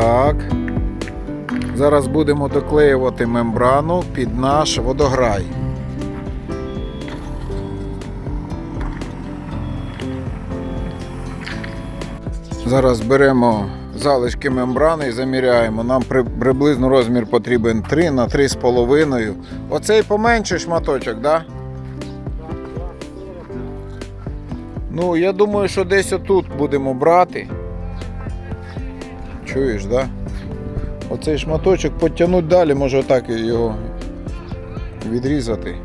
Так. Зараз будемо доклеювати мембрану під наш водограй. Зараз беремо залишки мембрани і заміряємо. Нам приблизно розмір потрібен 3 на 3,5. Оцей поменший шматочок, так? Да? Ну, я думаю, що десь отут будемо брати. Чуєш. Да? Оцей шматочок потягнути далі, може отак його відрізати.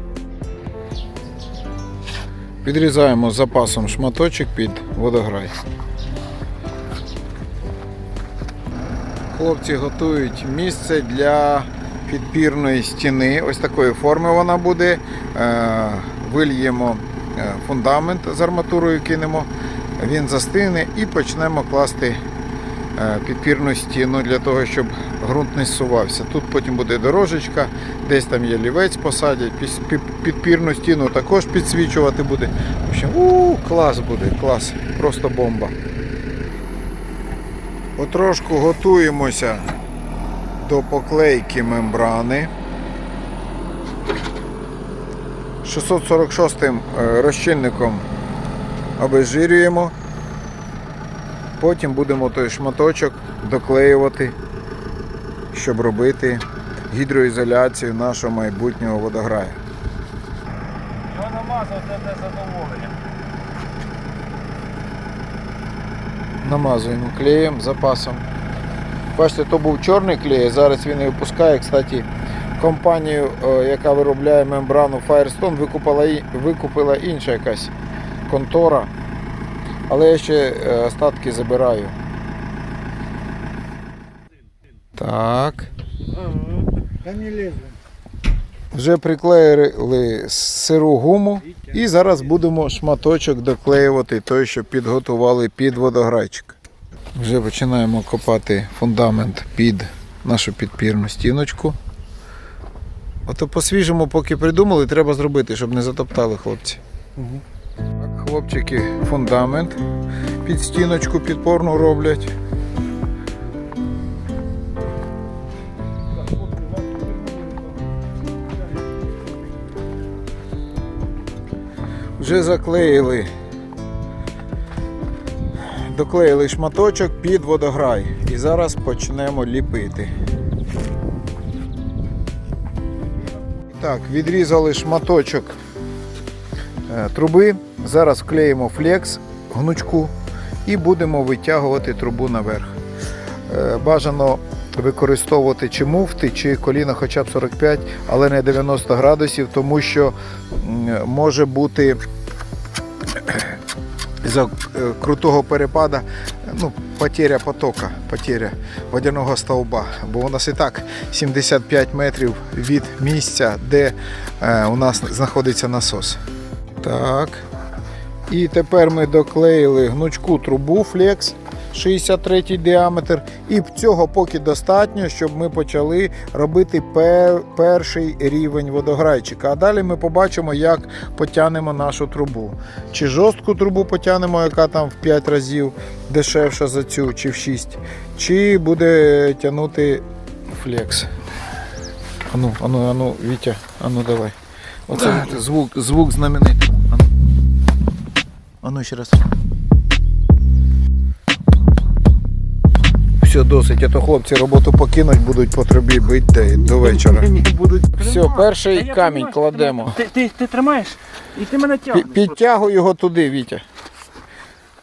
Відрізаємо з запасом шматочок під водограй. Хлопці готують місце для підпірної стіни. Ось такої форми вона буде. Е, Вильємо е, фундамент з арматурою кинемо, він застигне і почнемо класти е, підпірну стіну для того, щоб ґрунт не зсувався. Тут потім буде дорожечка, десь там є лівець посадять, підпірну стіну також підсвічувати буде. В общем, у, клас буде, клас, просто бомба. Потрошку готуємося до поклейки мембрани. 646 е, розчинником обезжирюємо. Потім будемо той шматочок доклеювати, щоб робити гідроізоляцію нашого майбутнього водограю. Його намазав це те задоволення. Намазуємо клеєм, запасом. Бачите, то був чорний клей, зараз він і випускає. Кстати, компанію, е, яка виробляє мембрану Firestone, викупила, викупила інша якась контора. Але я ще е, остатки забираю. Так. Та не лізли. Вже приклеїли сиру гуму і зараз будемо шматочок доклеювати той, що підготували під водограйчик. Вже починаємо копати фундамент під нашу підпірну стіночку. Ото по-свіжому, поки придумали, треба зробити, щоб не затоптали хлопці. Так, хлопчики фундамент під стіночку підпорну роблять. Вже заклеїли. Доклеїли шматочок під водограй. І зараз почнемо ліпити. Так, відрізали шматочок е, труби. Зараз вклеїмо флекс, гнучку і будемо витягувати трубу наверх. Е, Бажано використовувати чи муфти, чи коліна хоча б 45, але не 90 градусів, тому що може бути за е, крутого перепада ну, потеря потока, потеря водяного стовба. Бо у нас і так 75 метрів від місця, де е, у нас знаходиться насос. Так. І тепер ми доклеїли гнучку трубу Flex 63 діаметр. І цього поки достатньо, щоб ми почали робити пер- перший рівень водограйчика. А далі ми побачимо, як потягнемо нашу трубу. Чи жорстку трубу потягнемо, яка там в 5 разів дешевша за цю, чи в 6, чи буде тягнути флекс. Ану, ану, ану, Вітя, ану давай. Оце звук, звук знаменитий. Ану. Ану ще раз. Все, досить, а то хлопці роботу покинуть, будуть по трубі бити до, до вечора. Будуть. Все, перший камінь кладемо. Ти, ти, ти тримаєш? І ти мене Пі- тягнеш. Підтягуй його туди, Вітя.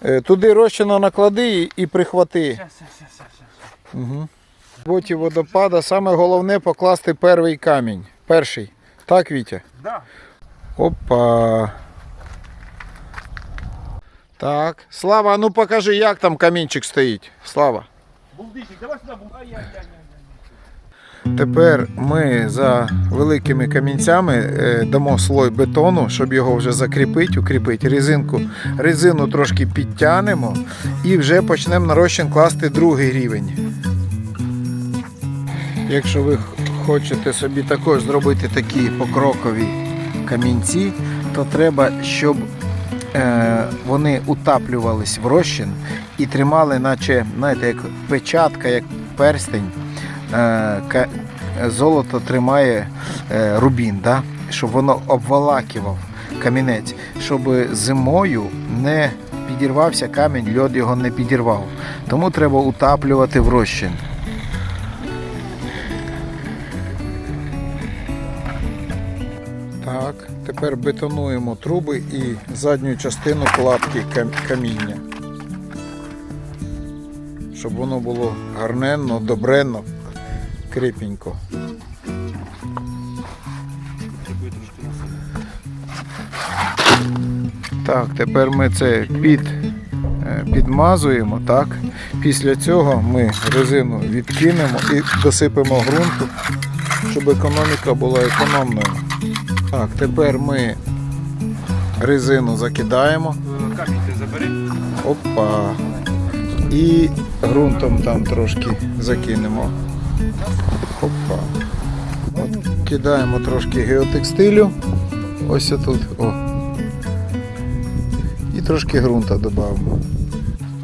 Е, Туди розчину наклади і- і прихвати. Щас, щас, щас, щас. Угу. В роботі водопада саме головне покласти перший камінь. Перший. Так, Вітя? Да. Опа. Так. Слава, а ну покажи, як там камінчик стоїть. Слава. Булдичник, давай сюди. Ай-яй-яй. Тепер ми за великими камінцями е, дамо слой бетону, щоб його вже закріпити, укріпити резинку. Резину трошки підтягнемо і вже почнемо на розчин класти другий рівень. Якщо ви хочете собі також зробити такі покрокові камінці, то треба, щоб вони утаплювались в розчин і тримали, наче знаєте, як печатка, як перстень, е, золото тримає е, рубін, да? щоб воно обволакував камінець, щоб зимою не підірвався камінь, льод його не підірвав. Тому треба утаплювати в розчин. Тепер бетонуємо труби і задню частину кладки каміння. Щоб воно було гарненно, добренно, крепенько. Так, тепер ми це під, е, підмазуємо, так. Після цього ми резину відкинемо і досипемо ґрунту, щоб економіка була економною. Так, тепер ми резину закидаємо. Камінь ти забери. Опа. І ґрунтом там трошки закинемо. Опа. От кидаємо трошки геотекстилю. Ось отут. О. І трошки ґрунта додамо.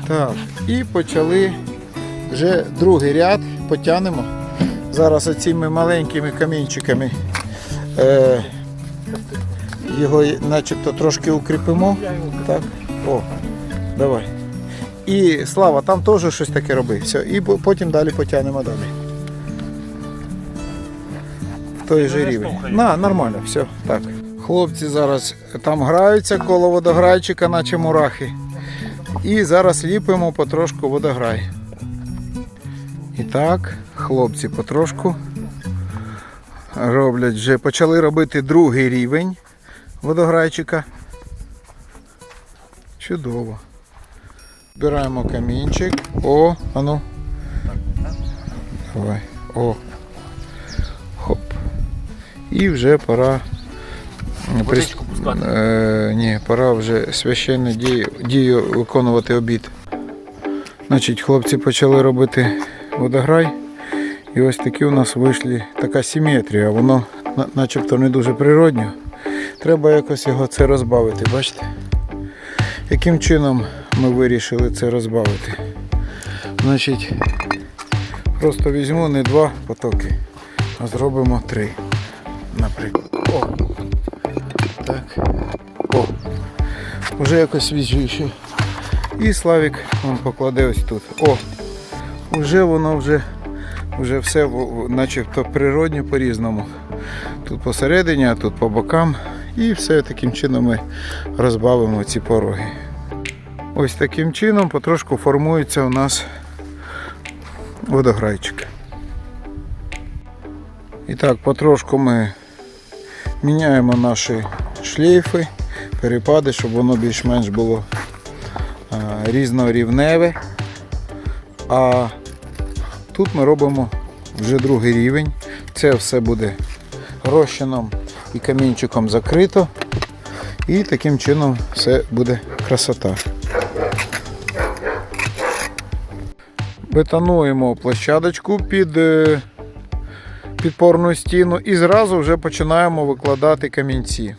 Так, і почали вже другий ряд потягнемо. Зараз оціми маленькими камінчиками е, його начебто трошки укріпимо. Так. О, давай. І Слава, там теж щось таке роби. Все, і потім далі потягнемо далі. Той же рівень. На, нормально, все, так. Хлопці зараз там граються коло водограйчика, наче мурахи. І зараз ліпимо потрошку водограй. І так, хлопці потрошку роблять вже. Почали робити другий рівень водограйчика. Чудово. Збираємо камінчик. О, ану. Давай. О. Хоп. І вже пора. м, Водичку пускати. Е, ні, пора вже священну дію, дію виконувати обід. Значить, хлопці почали робити водограй. І ось такі у нас вийшли така симетрія. Воно начебто не дуже природньо. Треба якось його це розбавити, бачите? Яким чином ми вирішили це розбавити? Значить, просто візьму не два потоки, а зробимо три. Наприклад. О. Так. О. Вже якось свіжіше. І Славік він покладе ось тут. О! Вже воно вже, вже все начебто природньо по-різному. Тут посередині, а тут по бокам. І все таким чином ми розбавимо ці пороги. Ось таким чином потрошку формується у нас водограйчик. І так, потрошку ми міняємо наші шлейфи, перепади, щоб воно більш-менш було різнорівневе. А тут ми робимо вже другий рівень. Це все буде розчином і камінчиком закрито. І таким чином все буде красота. Бетонуємо площадочку під е, підпорну стіну і зразу вже починаємо викладати камінці.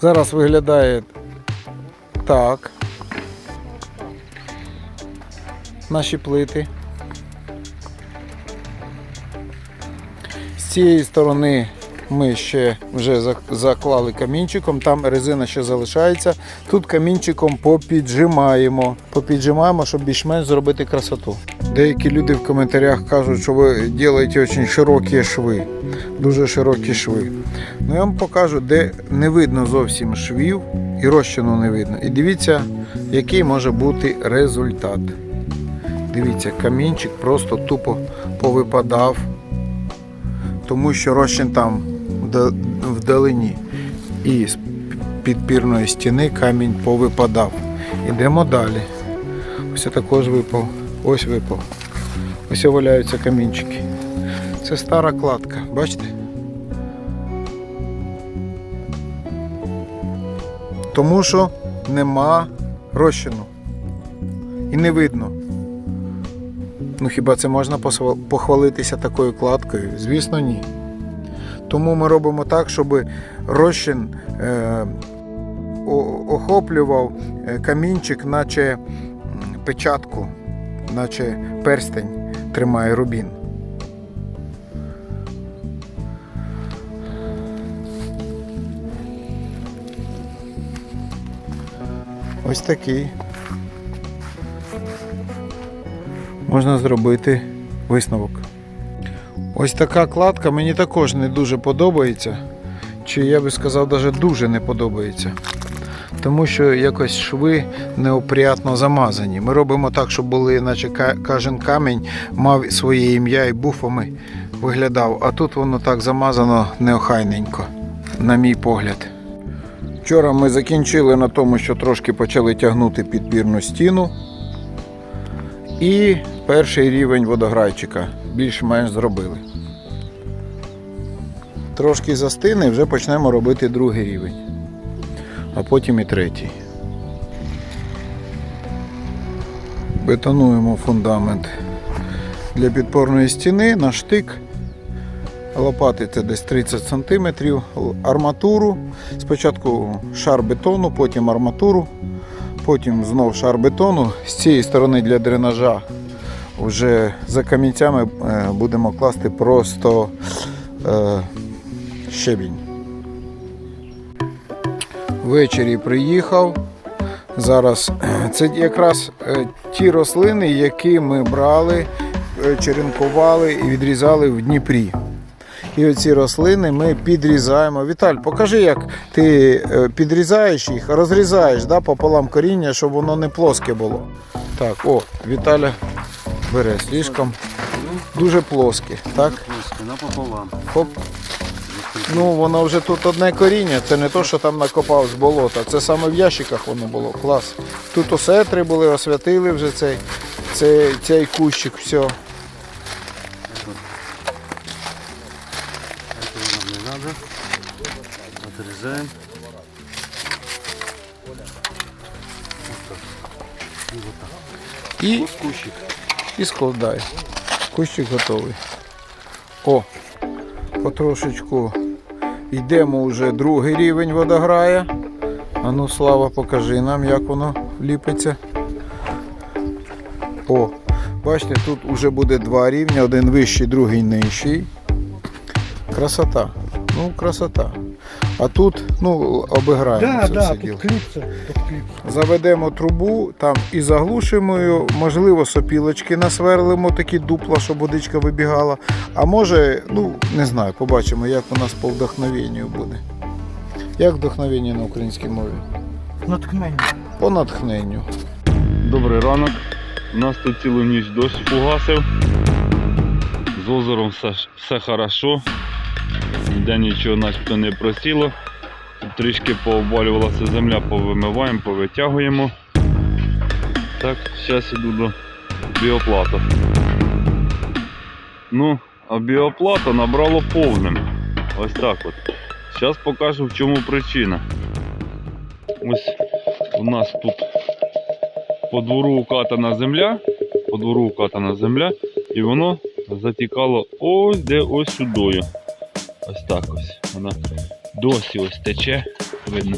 Зараз виглядає так. Наші плити. З цієї сторони ми ще вже заклали камінчиком, там резина ще залишається. Тут камінчиком попіджимаємо. Попіджимаємо, щоб більш-менш зробити красоту. Деякі люди в коментарях кажуть, що ви робите дуже широкі шви, дуже широкі шви. Ну я вам покажу, де не видно зовсім швів і розчину не видно. І дивіться, який може бути результат. Дивіться, камінчик просто тупо повипадав, тому що розчин там вдалині. І з підпірної стіни камінь повипадав. Ідемо далі. Ось також випав. Ось випав. Ось валяються камінчики. Це стара кладка, бачите? Тому що нема розчину. І не видно. Ну хіба це можна похвалитися такою кладкою? Звісно, ні. Тому ми робимо так, щоб розчин е, охоплював е, камінчик, наче печатку, наче перстень тримає рубін. Ось такий. Можна зробити висновок. Ось така кладка мені також не дуже подобається. Чи я би сказав, навіть дуже не подобається. Тому що якось шви неопрятно замазані. Ми робимо так, щоб були, наче кожен камінь мав своє ім'я і буфами виглядав. А тут воно так замазано неохайненько, на мій погляд. Вчора ми закінчили на тому, що трошки почали тягнути підпірну стіну. І перший рівень водограйчика більш-менш зробили. Трошки застине, вже почнемо робити другий рівень, а потім і третій. Бетонуємо фундамент для підпорної стіни на штик. Лопати це десь 30 см, арматуру. Спочатку шар бетону, потім арматуру, потім знов шар бетону. З цієї сторони для дренажа вже за камінцями е, будемо класти просто е, щебінь. Ввечері приїхав. Зараз е, це якраз е, ті рослини, які ми брали, е, черенкували і відрізали в Дніпрі. І оці рослини ми підрізаємо. Віталь, покажи, як ти підрізаєш їх, розрізаєш да, пополам коріння, щоб воно не плоске було. Так, о, Віталя бере слишком. Дуже плоске, так? Напополам. Хоп. Ну, воно вже тут одне коріння, це не то, що там накопав з болота. Це саме в ящиках воно було. Клас. Тут осетри були, освятили вже цей, цей, цей кущик, все. Отрезаем. І, Кущик. і складай. Кущик готовий. О, потрошечку йдемо вже другий рівень водограя. А ну, Слава, покажи нам, як воно ліпиться. О, бачите, тут вже буде два рівні, один вищий, другий нижчий. Красота. Ну, красота. А тут, ну, обіграємо Да, це да, все тут діло. кліпса, тут кліпса. Заведемо трубу там і заглушимо її, можливо, сопілочки насверлимо, такі дупла, щоб водичка вибігала. А може, ну не знаю, побачимо, як у нас по вдохновенню буде. Як вдохновення на українській мові? Натхнення. По натхненню. Добрий ранок. У нас тут цілу ніч дощ погасив. З озером все, все хорошо. Ніде нічого начебто не просіло. Трішки пообвалювалася земля, повимиваємо, повитягуємо. Так, зараз іду до біоплата. Ну, а біоплата набрало повним. Ось так от. Зараз покажу в чому причина. Ось у нас тут по двору укатана земля, по двору укатана земля, і воно затікало ось де ось сюдою. Ось так ось. Вона досі ось тече. Видно,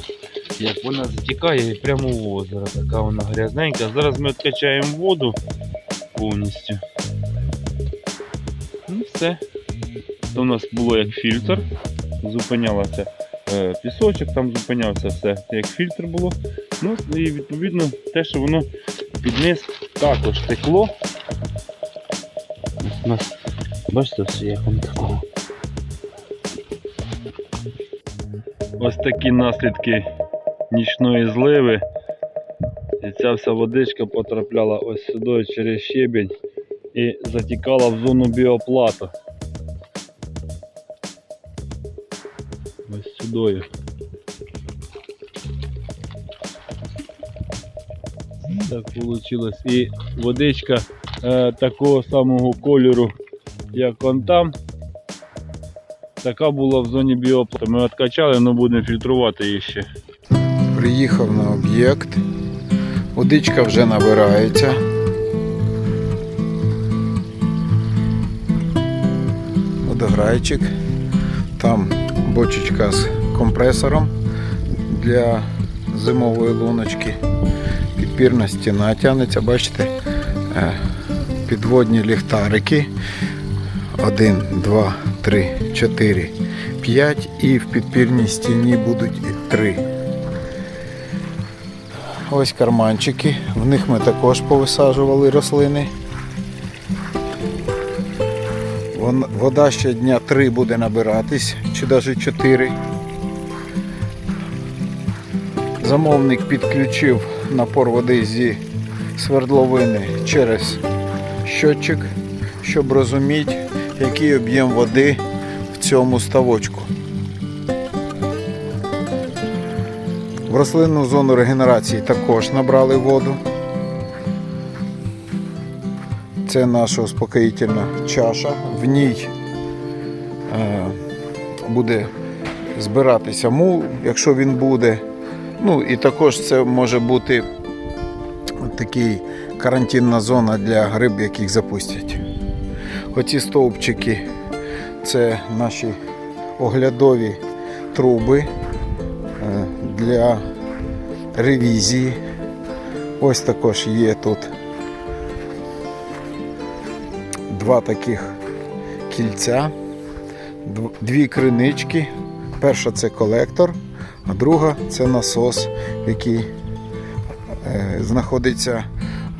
як вона затікає і прямо в озеро. Така вона грязненька. Зараз ми відкачаємо воду повністю. Ну все. Це у нас було як фільтр. Зупинялося е, пісочок, там зупинявся все як фільтр було. Ну і відповідно те, що воно під низ також текло. Ось У нас, бачите, як воно такого. Ось такі наслідки нічної зливи. І ця вся водичка потрапляла ось сюди через щебінь і затікала в зону біоплату. Ось сюди. Так вийшло. І водичка е, такого самого кольору, як он там. Така була в зоні біоплати. Ми відкачали, але будемо фільтрувати її ще. Приїхав на об'єкт. Водичка вже набирається. Водограйчик. Там бочечка з компресором для зимової луночки. Підпірна стіна тягнеться, бачите, е, підводні ліхтарики. Один, два, три, чотири, п'ять. І в підпірній стіні будуть і три. Ось карманчики. В них ми також повисаджували рослини. Вода ще дня три буде набиратись, чи навіть чотири. Замовник підключив напор води зі свердловини через щотчик, щоб розуміти, який об'єм води в цьому ставочку. В рослинну зону регенерації також набрали воду. Це наша успокоїтельна чаша. В ній е, буде збиратися мул, якщо він буде. Ну і також це може бути такий карантинна зона для гриб, яких запустять. Оці стовпчики це наші оглядові труби е, для ревізії. Ось також є тут два таких кільця, дві кринички. Перша це колектор, а друга це насос, який е, знаходиться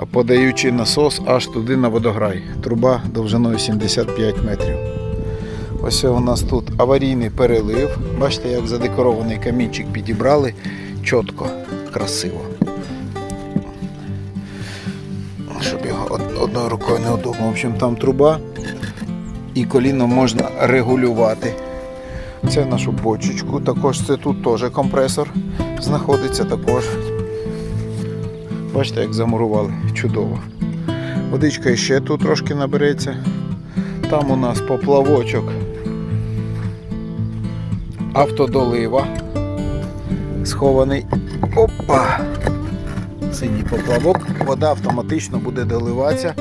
подаючий насос аж туди на водограй. Труба довжиною 75 метрів. Ось у нас тут аварійний перелив. Бачите, як задекорований камінчик підібрали чітко, красиво. Щоб його одною рукою не удобно. В общем, там труба і коліно можна регулювати. Це нашу бочечку. Також це тут теж компресор знаходиться також. Бачите, як замурували. Чудово. Водичка ще тут трошки набереться. Там у нас поплавочок автодолива. Схований. Опа! Синій поплавок. Вода автоматично буде доливатися.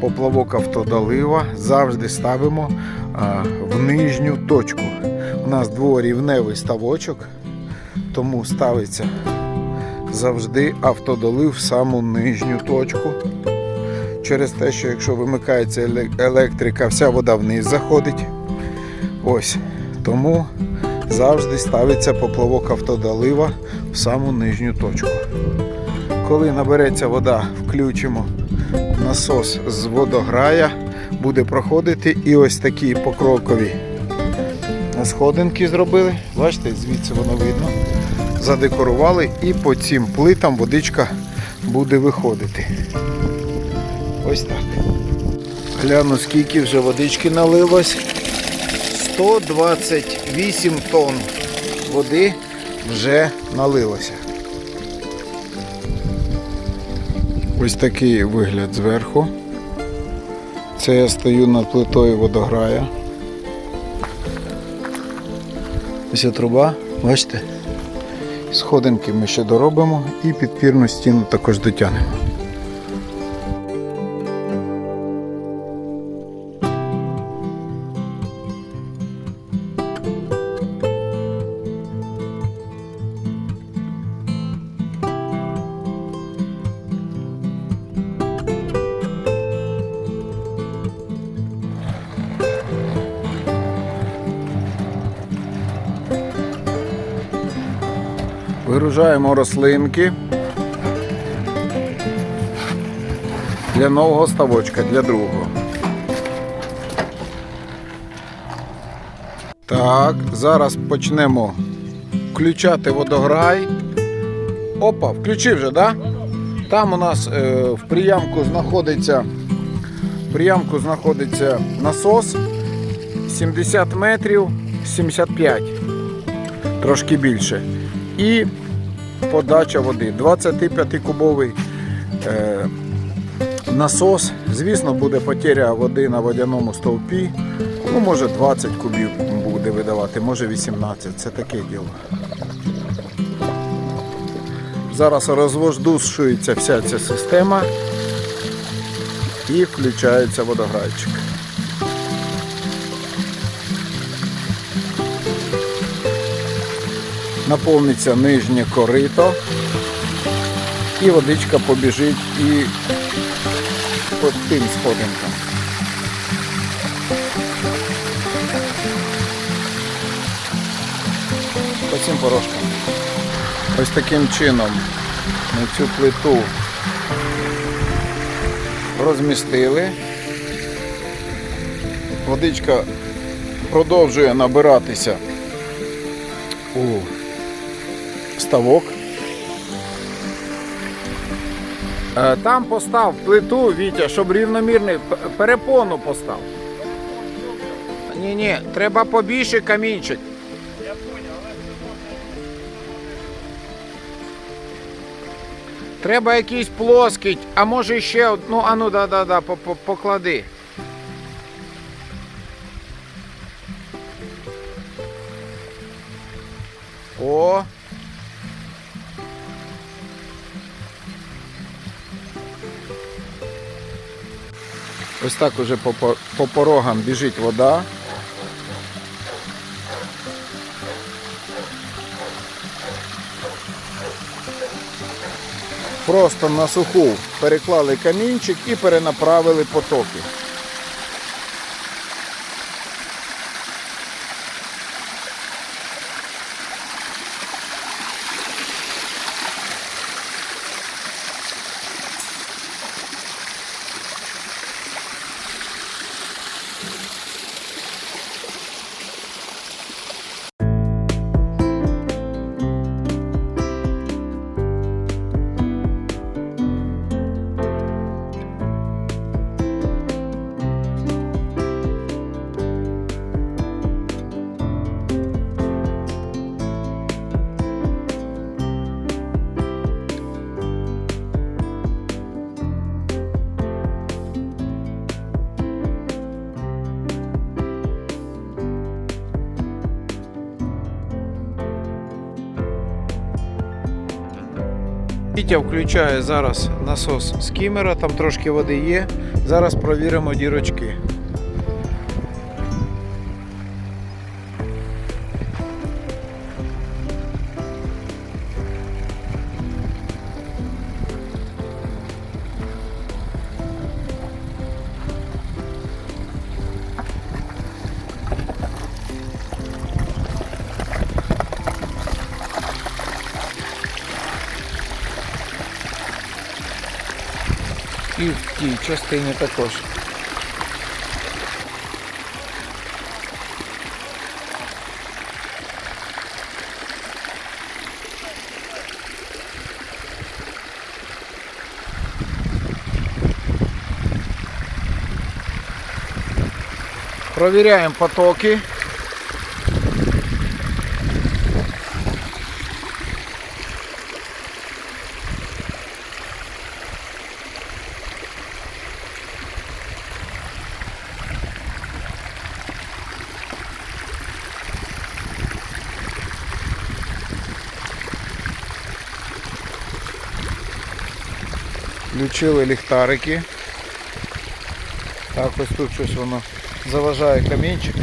Поплавок автодолива завжди ставимо в нижню точку. У нас дворівневий ставочок, тому ставиться завжди автодолив в саму нижню точку. Через те, що якщо вимикається електрика, вся вода вниз заходить. Ось. Тому завжди ставиться поплавок автодолива в саму нижню точку. Коли набереться вода, включимо насос з водограя, буде проходити і ось такі покрокові сходинки зробили. Бачите, звідси воно видно. Задекорували і по цим плитам водичка буде виходити. Ось так. Гляну, скільки вже водички налилось. 128 тонн води вже налилося. Ось такий вигляд зверху. Це я стою над плитою водограя. Ось є труба, бачите? Сходинки ми ще доробимо і підпірну стіну також дотягнемо. Вигружаємо рослинки для нового ставочка, для другого. Так, зараз почнемо включати водограй. Опа, включив вже, так? Да? Там у нас е, в приямку знаходиться в приямку знаходиться насос 70 метрів 75, трошки більше. І подача води. 25-кубовий е, насос. Звісно, буде потеря води на водяному стовпі. Ну, може 20 кубів буде видавати, може 18. Це таке діло. Зараз розвоздушується вся ця система і включається водограйчик. Наповниться нижнє корито. і водичка побіжить і по тим сходинкам. По цим порожкам. Ось таким чином ми цю плиту розмістили. Водичка продовжує набиратися у ставок. Е, Там постав плиту, Вітя, щоб рівномірний перепону постав. Ні, ні, треба побільше камінчик. Треба якийсь плоский, а може ще одну, а ну да, да, да, по- по- поклади. О. Ось так уже по, по, по порогам біжить вода. Просто на суху переклали камінчик і перенаправили потоки. Вітя включає зараз насос скімера, там трошки води є. Зараз провіримо дірочки. тій частині також. Провіряємо потоки. Включили ліхтарики. Так, ось тут щось воно заважає камінчик.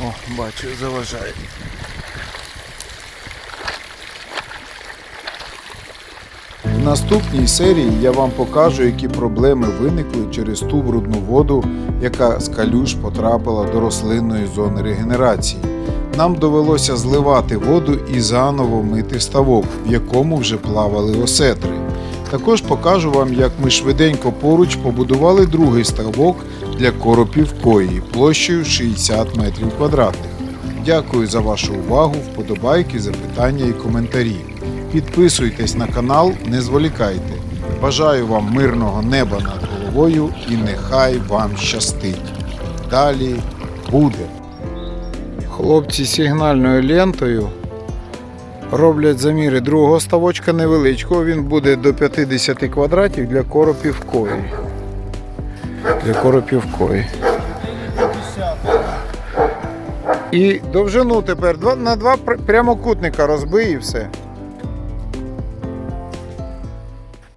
О, бачу, заважає. В наступній серії я вам покажу, які проблеми виникли через ту брудну воду, яка з калюш потрапила до рослинної зони регенерації. Нам довелося зливати воду і заново мити ставок, в якому вже плавали осетри. Також покажу вам, як ми швиденько поруч побудували другий ставок для коропів кої площею 60 метрів квадратних. Дякую за вашу увагу, вподобайки, запитання і коментарі. Підписуйтесь на канал, не зволікайте. Бажаю вам мирного неба над головою і нехай вам щастить. Далі буде. Хлопці сигнальною лентою роблять заміри другого ставочка невеличкого. Він буде до 50 квадратів для коропів кої. Для коропів кої. І довжину тепер на два прямокутника розбий і все.